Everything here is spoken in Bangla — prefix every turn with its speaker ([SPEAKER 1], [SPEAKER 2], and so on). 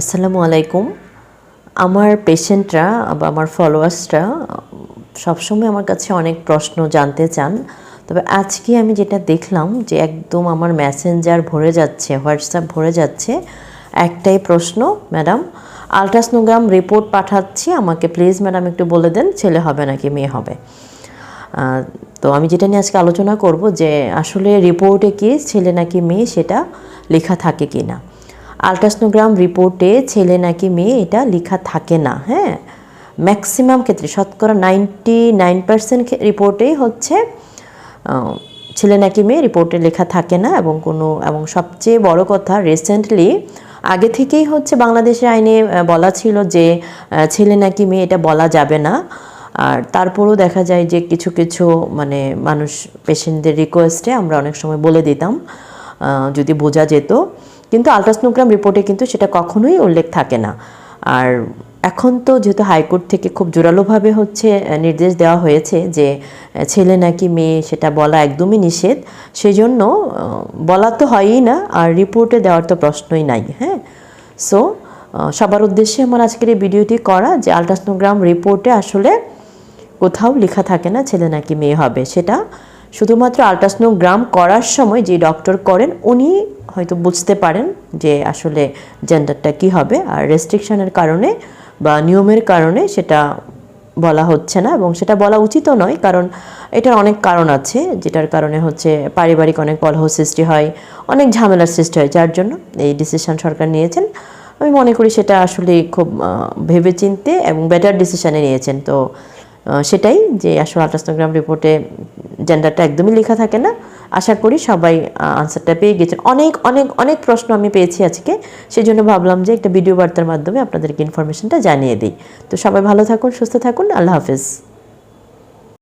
[SPEAKER 1] আসসালামু আলাইকুম। আমার পেশেন্টরা বা আমার ফলোয়ার্সরা সবসময় আমার কাছে অনেক প্রশ্ন জানতে চান। তবে আজকে আমি যেটা দেখলাম যে একদম আমার মেসেঞ্জার ভরে যাচ্ছে, হোয়াটসঅ্যাপ ভরে যাচ্ছে, একটাই প্রশ্ন, ম্যাডাম, আলট্রাসনোগ্রাম রিপোর্ট পাঠাচ্ছি, আমাকে প্লিজ ম্যাডাম একটু বলে দেন, ছেলে হবে নাকি মেয়ে হবে? তো আমি যেটা নিয়ে আজকে আলোচনা করব যে আসলে রিপোর্টে কি ছেলে নাকি মেয়ে সেটা লেখা থাকে কি না আলট্রাসনোগ্রাম রিপোর্টে ছেলে নাকি মেয়ে, এটা লেখা থাকে না হ্যাঁ? ম্যাক্সিমাম ক্ষেত্রে, শতকরা নাইনটি নাইন পার্সেন্ট রিপোর্টেই হচ্ছে ছেলে নাকি মেয়ে রিপোর্টে লেখা থাকে না, এবং কোনো, এবং সবচেয়ে বড় কথা রিসেন্টলি আগে থেকেই হচ্ছে বাংলাদেশের আইনে বলা ছিল যে ছেলে নাকি মেয়ে, এটা বলা যাবে না। আর তারপরেও দেখা যায় যে, কিছু কিছু মানে মানুষ পেশেন্টদের রিকোয়েস্টে আমরা অনেক সময় বলে দিতাম যদি বোঝা যেত। কিন্তু আলট্রাসনোগ্রাম রিপোর্টে কিন্তু সেটা কখনোই উল্লেখ থাকে না। আর এখন তো যেহেতু হাইকোর্ট থেকে খুব জোরালোভাবে হচ্ছে নির্দেশ দেওয়া হয়েছে যে ছেলে নাকি মেয়ে সেটা বলা একদমই নিষেধ। সেজন্য আহ, বলা তো হয়ই না আর রিপোর্টে দেওয়ার তো প্রশ্নই নাই হ্যাঁ? সো সবার উদ্দেশ্যে আমার আজকের এই ভিডিওটি করা যে আলট্রাসনোগ্রাম রিপোর্টে আসলে কোথাও লেখা থাকে না ছেলে নাকি মেয়ে হবে সেটা শুধুমাত্র আলট্রাসনোগ্রাম করার সময় যে ডক্টর করেন, উনি হয়তো বুঝতে পারেন যে আসলে জেন্ডারটা কি হবে আর রেস্ট্রিকশনের কারণে বা নিয়মের কারণে সেটা বলা হচ্ছে না এবং সেটা বলা উচিতও নয়, কারণ এটার অনেক কারণ আছে, যেটার কারণে হচ্ছে পারিবারিক অনেক কলহ সৃষ্টি হয়, অনেক ঝামেলার সৃষ্টি হয়, যার জন্য এই ডিসিশন সরকার নিয়েছেন। আমি মনে করি সেটা আসলে খুব ভেবেচিন্তে এবং বেটার ডিসিশানে নিয়েছেন, তো সেটাই যে আসলে আল্ট্রাসনোগ্রাম রিপোর্টে জেন্ডারটা একদমই লেখা থাকে না। আশা করি সবাই আনসারটা পেয়ে গেছেন অনেক অনেক অনেক প্রশ্ন আমি পেয়েছি আজকে। সেই জন্য ভাবলাম যে একটা ভিডিও বার্তার মাধ্যমে আপনাদেরকে ইনফরমেশনটা জানিয়ে দিই। তো সবাই ভালো থাকুন, সুস্থ থাকুন। আল্লাহ হাফিজ।